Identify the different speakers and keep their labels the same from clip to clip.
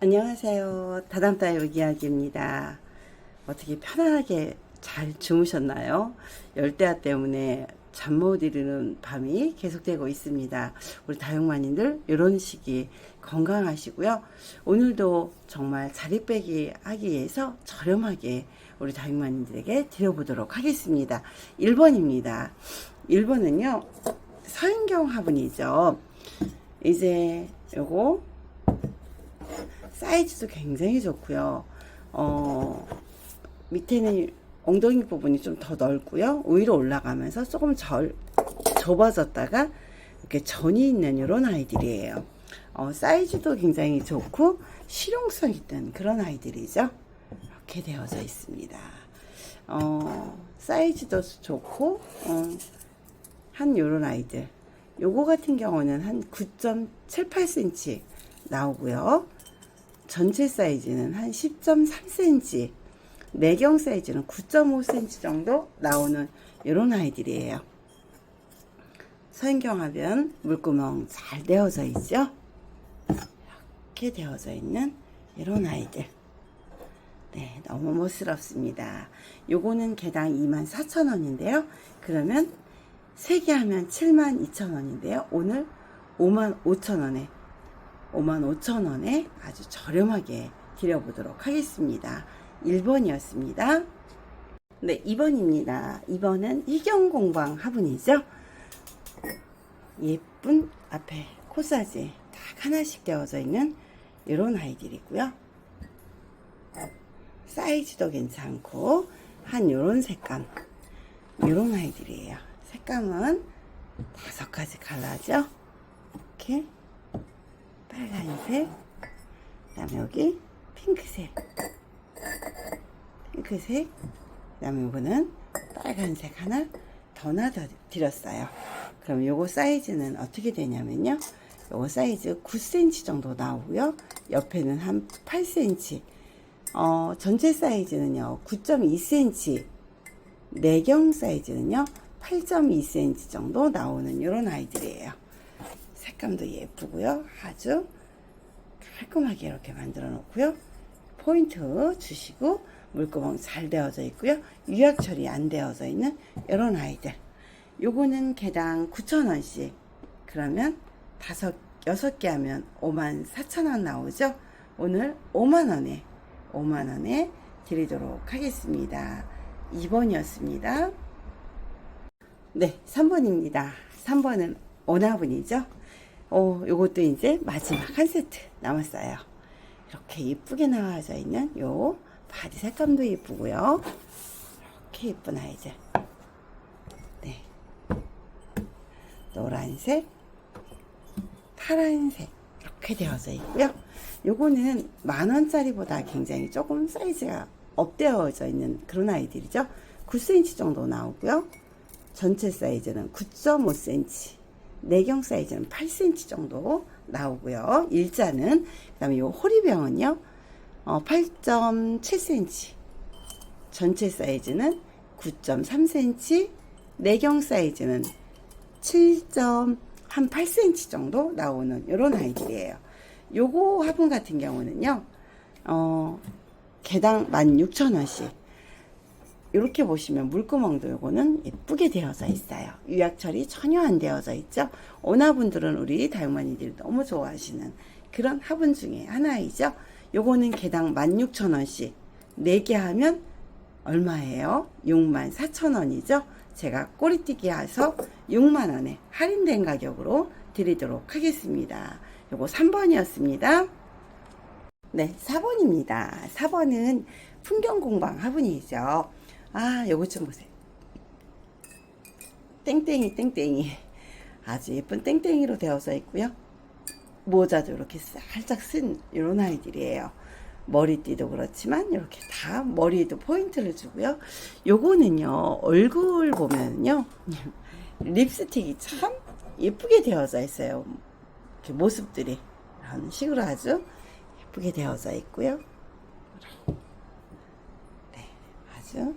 Speaker 1: 안녕하세요. 다담따 요기야기입니다. 어떻게 편안하게 잘 주무셨나요? 열대야 때문에 잠 못 이루는 밤이 계속되고 있습니다. 우리 다육마님들 이런 시기 건강하시고요. 오늘도 정말 자리 빼기 하기 위해서 저렴하게 우리 다육마님들에게 드려보도록 하겠습니다. 1번입니다. 1번은요. 서인경 화분이죠. 이제 요거 사이즈도 굉장히 좋고요. 어, 밑에는 엉덩이 부분이 좀 더 넓고요. 위로 올라가면서 조금 절, 좁아졌다가 이렇게 전이 있는 이런 아이들이에요. 어, 사이즈도 굉장히 좋고 실용성 있는 그런 아이들이죠. 이렇게 되어져 있습니다. 어, 사이즈도 좋고 어, 한 요런 아이들. 요거 같은 경우는 한 9.78cm 나오고요. 전체 사이즈는 한 10.3cm, 내경 사이즈는 9.5cm 정도 나오는 이런 아이들이에요. 서인경하면 물구멍 잘 되어져 있죠? 이렇게 되어져 있는 이런 아이들. 네, 너무 멋스럽습니다. 요거는 개당 24,000원인데요. 그러면 3개 하면 72,000원인데요. 오늘 55,000원에 55,000원에 아주 저렴하게 드려보도록 하겠습니다. 1번이었습니다. 네, 2번입니다. 2번은 희경공방 화분이죠. 예쁜 앞에 코사지 딱 하나씩 되어져 있는 이런 아이들이고요. 사이즈도 괜찮고 한 요런 색감 요런 아이들이에요. 색감은 다섯 가지 컬러죠. 이렇게 빨간색, 그 다음에 여기 핑크색, 핑크색, 그 다음에 이거는 빨간색 하나 더 놔둬 드렸어요. 그럼 요거 사이즈는 어떻게 되냐면요. 요거 사이즈 9cm 정도 나오고요. 옆에는 한 8cm. 어, 전체 사이즈는요. 9.2cm. 내경 사이즈는요. 8.2cm 정도 나오는 이런 아이들이에요. 색감도 예쁘고요. 아주 깔끔하게 이렇게 만들어 놓고요. 포인트 주시고 물구멍 잘 되어져 있고요. 유약 처리 안 되어져 있는 이런 아이들. 요거는 개당 9,000원씩. 그러면 다섯 여섯 개 하면 5만 4천원 나오죠. 오늘 5만 원에 5만 원에 드리도록 하겠습니다. 2번이었습니다. 네, 3번입니다. 3번은 오나분이죠. 어, 요것도 이제 마지막 한 세트 남았어요. 이렇게 예쁘게 나와져 있는 요 바디 색감도 예쁘고요. 이렇게 예쁜 아이들. 네. 노란색, 파란색 이렇게 되어져 있고요. 요거는 만 원짜리보다 굉장히 조금 사이즈가 업되어져 있는 그런 아이들이죠. 9cm 정도 나오고요. 전체 사이즈는 9.5cm, 내경 사이즈는 8cm 정도 나오고요. 일자는 그다음에 요 호리병은요. 어, 8.7cm. 전체 사이즈는 9.3cm, 내경 사이즈는 7.8cm 정도 나오는 이런 아이들이에요. 요거 화분 같은 경우는요. 어, 개당 16,000원씩. 이렇게 보시면 물구멍도 요거는 예쁘게 되어져 있어요. 유약 처리 전혀 안 되어져 있죠. 오나분들은 우리 다육마니들이 너무 좋아하시는 그런 화분 중에 하나이죠. 요거는 개당 16,000원씩 4개 하면 얼마예요? 64,000원이죠. 제가 꼬리띠기 해서 6만원에 할인된 가격으로 드리도록 하겠습니다. 요거 3번이었습니다. 네, 4번입니다. 4번은 풍경공방 화분이죠. 아, 요거 좀 보세요. 땡땡이, 땡땡이. 아주 예쁜 땡땡이로 되어져 있고요. 모자도 이렇게 살짝 쓴 이런 아이들이에요. 머리띠도 그렇지만 이렇게 다 머리에도 포인트를 주고요. 요거는요 얼굴 보면요 립스틱이 참 예쁘게 되어져 있어요. 이렇게 모습들이 이런 식으로 아주 예쁘게 되어져 있고요. 네, 아주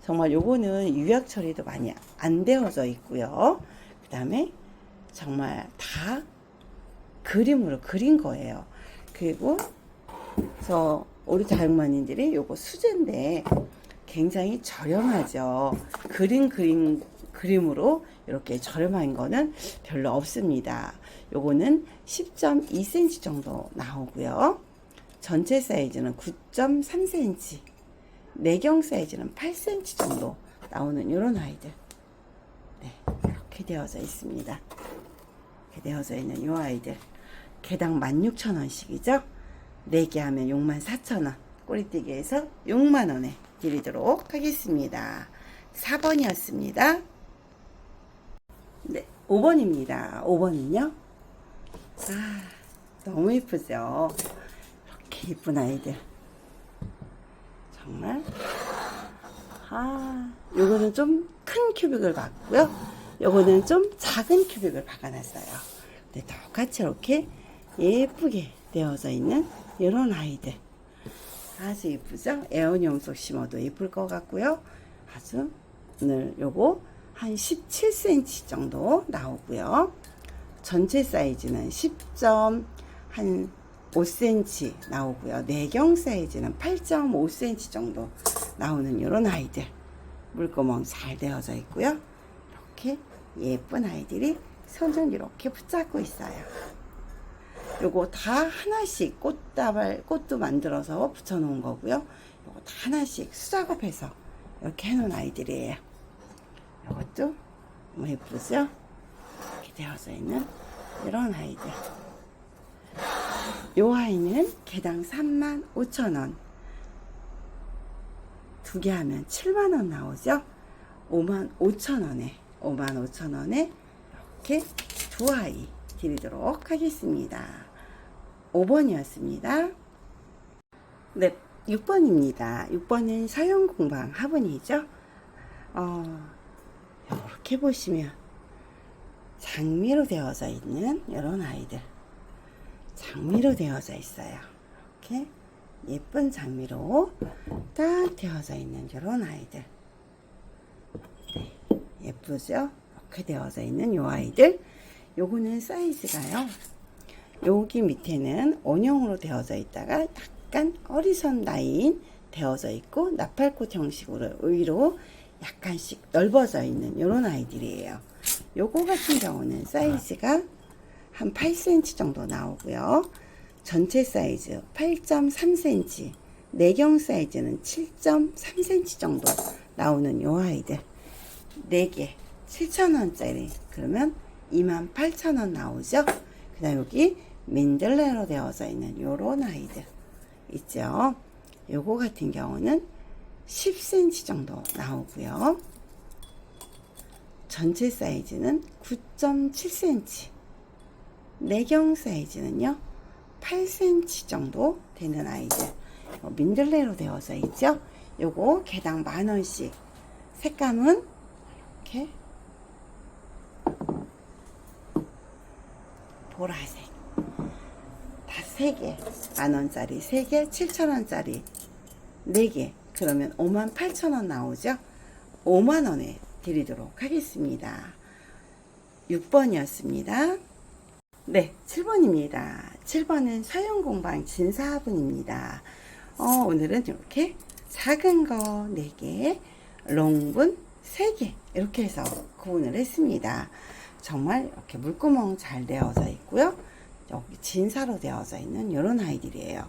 Speaker 1: 정말 요거는 유약 처리도 많이 안 되어져 있고요. 그 다음에 정말 다 그림으로 그린 거예요. 그리고 저 우리 자영만인들이 요거 수제인데 굉장히 저렴하죠. 그림 그림 그림으로 이렇게 저렴한 거는 별로 없습니다. 요거는 10.2cm 정도 나오고요. 전체 사이즈는 9.3cm, 내경 사이즈는 8cm 정도 나오는 이런 아이들. 네, 이렇게 되어져 있습니다. 이렇게 되어져 있는 이 아이들. 개당 16,000원씩이죠. 4개 하면 64,000원. 꼬리띠기에서 6만원에 드리도록 하겠습니다. 4번이었습니다. 네, 5번입니다. 5번은요. 아, 너무 이쁘죠? 이렇게 이쁜 아이들. 정말. 아, 요거는 좀 큰 큐빅을 박고요. 요거는 좀 작은 큐빅을 박아놨어요. 네, 똑같이 이렇게 예쁘게 되어져 있는 이런 아이들. 아주 이쁘죠? 에어용 속 심어도 예쁠 것 같고요. 아주 오늘 요거 한 17cm 정도 나오고요. 전체 사이즈는 10한 5cm 나오고요. 내경 사이즈는 8.5cm 정도 나오는 이런 아이들. 물구멍 잘 되어져 있고요. 이렇게 예쁜 아이들이 손을 이렇게 붙잡고 있어요. 요거 다 하나씩 꽃다발, 꽃도 만들어서 붙여 놓은 거고요. 요거 다 하나씩 수작업해서 이렇게 해놓은 아이들이에요. 요것도 너무 예쁘죠? 이렇게 되어져 있는 이런 아이들. 요 아이는 개당 3만 5천 원. 두 개 하면 7만 원 나오죠? 5만 5천 원에, 5만 5천 원에 이렇게 두 아이 드리도록 하겠습니다. 5번이었습니다. 네, 6번입니다. 6번은 사용공방 화분이죠. 어, 이렇게 보시면 장미로 되어져 있는 이런 아이들. 장미로 되어져 있어요. 이렇게 예쁜 장미로 딱 되어져 있는 이런 아이들. 네, 예쁘죠? 이렇게 되어져 있는 요 아이들. 요거는 사이즈가요. 여기 밑에는 원형으로 되어져 있다가 약간 어리선 라인 되어져 있고 나팔꽃 형식으로 위로 약간씩 넓어져 있는 이런 아이들이에요. 요거 같은 경우는 사이즈가 한 8cm 정도 나오고요. 전체 사이즈 8.3cm, 내경 사이즈는 7.3cm 정도 나오는 요 아이들. 4개 7,000원짜리 그러면 28,000원 나오죠. 그 다음 여기 민들레로 되어져 있는 요런 아이들 있죠. 요거 같은 경우는 10cm 정도 나오고요. 전체 사이즈는 9.7cm. 내경 사이즈는요. 8cm 정도 되는 아이들. 어, 민들레로 되어져 있죠. 요거 개당 만원씩. 색감은 이렇게 보라색. 다 3개. 만원짜리 3개, 7천원짜리 4개. 그러면 5만 8천원 나오죠? 5만원에 드리도록 하겠습니다. 6번이었습니다. 네, 7번입니다. 7번은 사용공방 진사분입니다. 어, 오늘은 이렇게 작은 거 4개, 롱분 3개, 이렇게 해서 구분을 했습니다. 정말 이렇게 물구멍 잘 되어져 있고요. 여기 진사로 되어져 있는 이런 아이들이에요.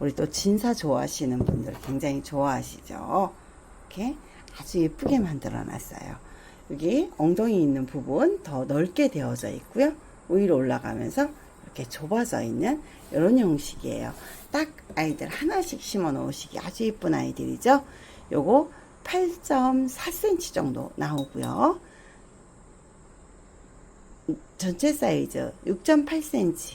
Speaker 1: 우리 또 진사 좋아하시는 분들 굉장히 좋아하시죠? 이렇게 아주 예쁘게 만들어 놨어요. 여기 엉덩이 있는 부분 더 넓게 되어져 있고요. 위로 올라가면서 이렇게 좁아져 있는 이런 형식이에요. 딱 아이들 하나씩 심어 놓으시기 아주 예쁜 아이들이죠. 요거 8.4cm 정도 나오고요. 전체 사이즈 6.8cm,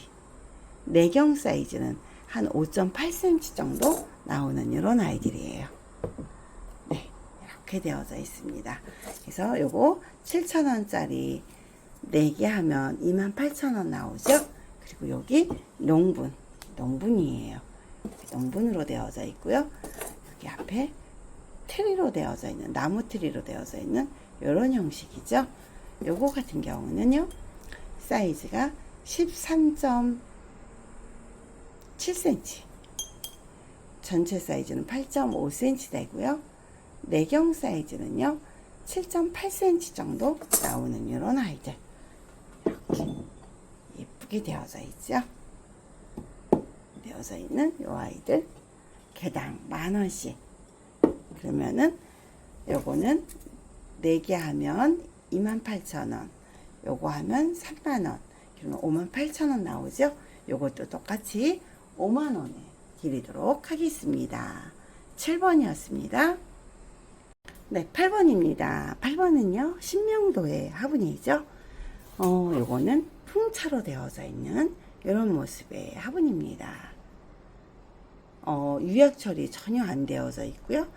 Speaker 1: 내경 사이즈는 한 5.8cm 정도 나오는 이런 아이들이에요. 네, 이렇게 되어져 있습니다. 그래서 요거 7,000원짜리 4개 하면 28,000원 나오죠? 그리고 여기 농분, 농분이에요. 농분으로 되어져 있고요. 여기 앞에 트리로 되어져 있는 나무 트리로 되어져 있는 이런 형식이죠. 요거 같은 경우는요. 사이즈가 13.7cm 전체 사이즈는 8.5cm 되고요. 내경 사이즈는요. 7.8cm 정도 나오는 이런 아이들 이렇게 예쁘게 되어져 있죠. 되어져 있는 요 아이들 개당 만 원씩 그러면은 요거는 4개 하면 28,000원 요거 하면 3만원. 그러면 58,000원 나오죠? 요것도 똑같이 5만원에 드리도록 하겠습니다. 7번이었습니다. 네 8번입니다. 8번은요 신명도의 화분이죠? 어 요거는 풍차로 되어져 있는 이런 모습의 화분입니다. 어, 유약 처리 전혀 안 되어져 있고요.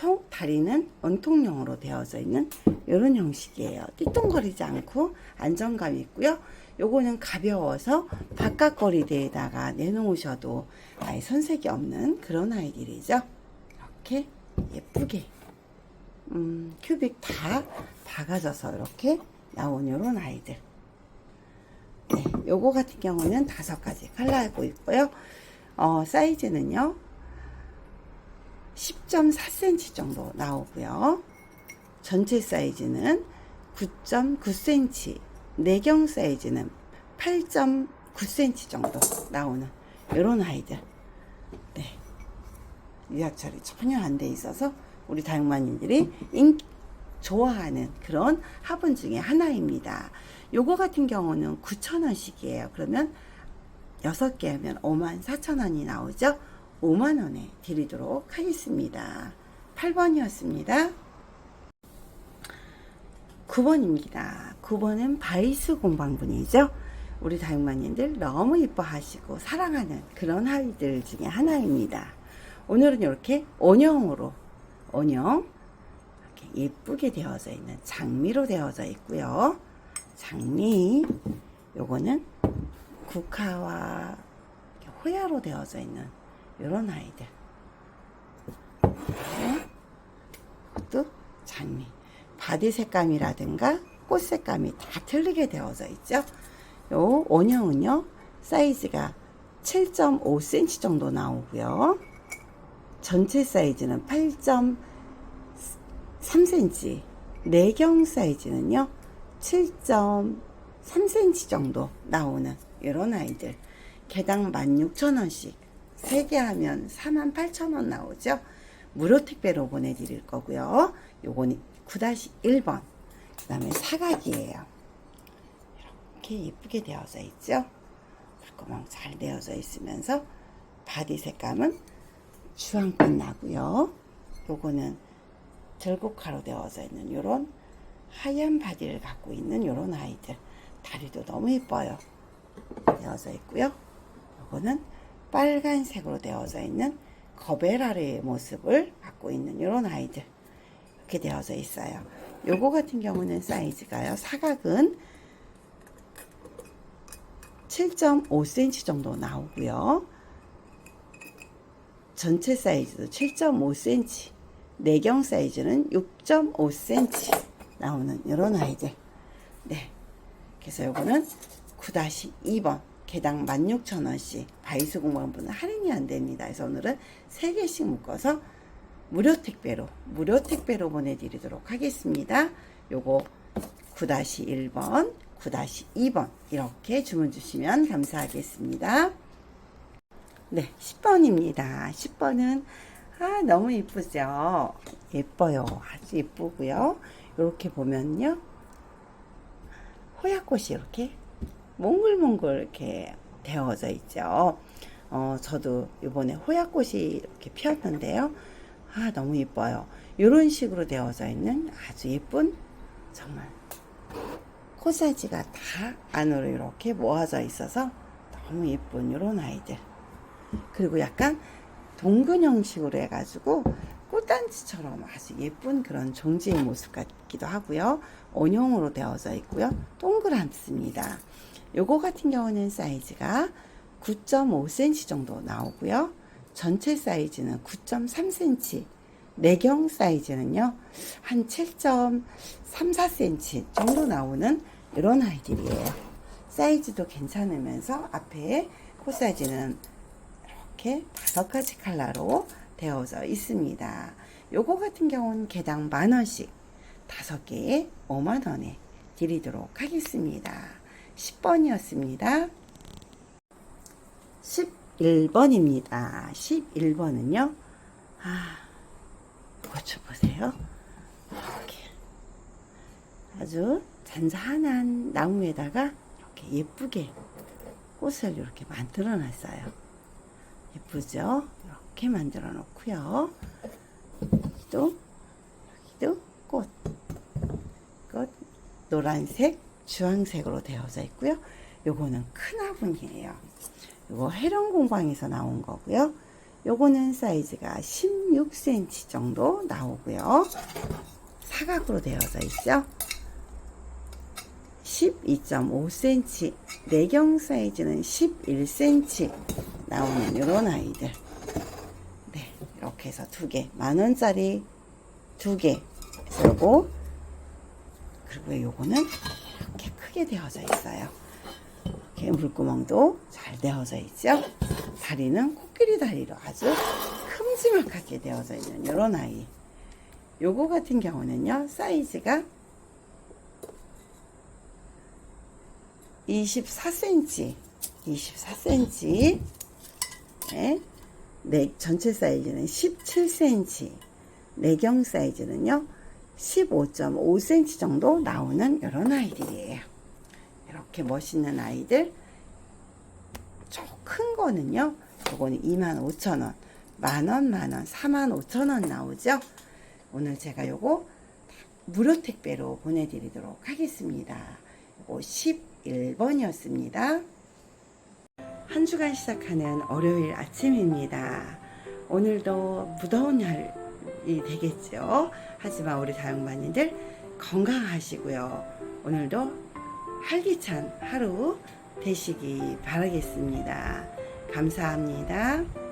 Speaker 1: 통 다리는 원통형으로 되어져 있는 이런 형식이에요. 띠똥거리지 않고 안정감 있고요. 요거는 가벼워서 바깥 거리대에다가 내놓으셔도 아예 손색이 없는 그런 아이들이죠. 이렇게 예쁘게 음, 큐빅 다 박아져서 이렇게 나온 이런 아이들. 네, 요거 같은 경우는 다섯 가지 컬러하고 있고요. 어, 사이즈는요. 10.4cm 정도 나오고요. 전체 사이즈는 9.9cm, 내경 사이즈는 8.9cm 정도 나오는 이런 아이들. 네. 유약 처리 전혀 안 돼 있어서 우리 다육마님들이 인, 좋아하는 그런 화분 중에 하나입니다. 요거 같은 경우는 9,000원씩이에요. 그러면 6개 하면 5만 4천 원이 나오죠. 5만 원에 드리도록 하겠습니다. 8번이었습니다. 9번입니다. 9번은 바이스 공방분이죠. 우리 다육마님들 너무 이뻐하시고 사랑하는 그런 아이들 중에 하나입니다. 오늘은 이렇게 원형으로 원형 이렇게 예쁘게 되어져 있는 장미로 되어져 있고요. 장미 요거는 국화와 호야로 되어져 있는 이런 아이들. 또 장미. 바디 색감이라든가 꽃 색감이 다 틀리게 되어져 있죠. 요 원형은요 사이즈가 7.5cm 정도 나오고요. 전체 사이즈는 8.3cm. 내경 사이즈는요 7.3cm 정도 나오는 이런 아이들 개당 16,000원씩 3개 하면 48,000원 나오죠? 무료 택배로 보내드릴 거고요. 요거는 9-1번. 그 다음에 사각이에요. 이렇게 예쁘게 되어져 있죠? 물구멍 잘 되어져 있으면서 바디 색감은 주황빛 나고요. 요거는 들국화로 되어져 있는 요런 하얀 바디를 갖고 있는 요런 아이들. 다리도 너무 예뻐요. 되어져 있고요. 이거는 빨간색으로 되어져 있는 거베라르의 모습을 갖고 있는 이런 아이들 이렇게 되어져 있어요. 요거 같은 경우는 사이즈가요. 사각은 7.5cm 정도 나오고요. 전체 사이즈도 7.5cm, 내경 사이즈는 6.5cm 나오는 이런 아이들. 네. 그래서 요거는 9-2번 개당 16,000원씩 바이스 공방분은 할인이 안 됩니다. 그래서 오늘은 3개씩 묶어서 무료 택배로 무료 택배로 보내드리도록 하겠습니다. 요거 9-1번 9-2번 이렇게 주문 주시면 감사하겠습니다. 네 10번입니다. 10번은 아 너무 예쁘죠 예뻐요 아주 예쁘고요 이렇게 보면요 호야꽃이 이렇게 몽글몽글 이렇게 되어져 있죠. 어, 저도 이번에 호야꽃이 이렇게 피었는데요. 아, 너무 예뻐요. 이런 식으로 되어져 있는 아주 예쁜 정말 코사지가 다 안으로 이렇게 모아져 있어서 너무 예쁜 이런 아이들. 그리고 약간 동근 형식으로 해가지고 꽃단지처럼 아주 예쁜 그런 종지의 모습 같기도 하고요. 원형으로 되어져 있고요. 동그랗습니다. 요거 같은 경우는 사이즈가 9.5cm 정도 나오고요. 전체 사이즈는 9.3cm, 내경 사이즈는요, 한 7.3, 4cm 정도 나오는 이런 아이들이에요. 사이즈도 괜찮으면서 앞에 코 사이즈는 이렇게 다섯 가지 컬러로 되어져 있습니다. 요거 같은 경우는 개당 만 원씩 다섯 개에 5만 원에 드리도록 하겠습니다. 10번이었습니다. 11번입니다. 11번은요. 아, 고쳐 보세요. 이렇게 아주 잔잔한 나무에다가 이렇게 예쁘게 꽃을 이렇게 만들어 놨어요. 예쁘죠? 이렇게 만들어 놓고요. 여기도 여기도 꽃. 꽃 노란색, 주황색으로 되어져 있고요. 요거는 큰 화분이에요. 요거 해령공방에서 나온 거고요. 요거는 사이즈가 16cm 정도 나오고요. 사각으로 되어져 있죠. 12.5cm, 내경 사이즈는 11cm 나오는 이런 아이들. 네, 이렇게 해서 두 개, 만 원짜리 두 개, 요거 그리고 요거는 크게 되어져 있어요. 이렇게 물구멍도 잘 되어져 있죠. 다리는 코끼리 다리로 아주 큼지막하게 되어져 있는 이런 아이. 요거 같은 경우는요, 사이즈가 24cm, 24cm, 네, 네, 전체 사이즈는 17cm, 내경 사이즈는요, 15.5cm 정도 나오는 이런 아이들이에요. 이렇게 멋있는 아이들. 저 큰 거는요, 요거는 25,000원, 만원, 만원, 45,000원 나오죠? 오늘 제가 요거 무료 택배로 보내드리도록 하겠습니다. 요거 11번이었습니다. 한 주간 시작하는 월요일 아침입니다. 오늘도 무더운 날이 되겠죠. 하지만 우리 다육마님들 건강하시고요. 오늘도 활기찬 하루 되시기 바라겠습니다. 감사합니다.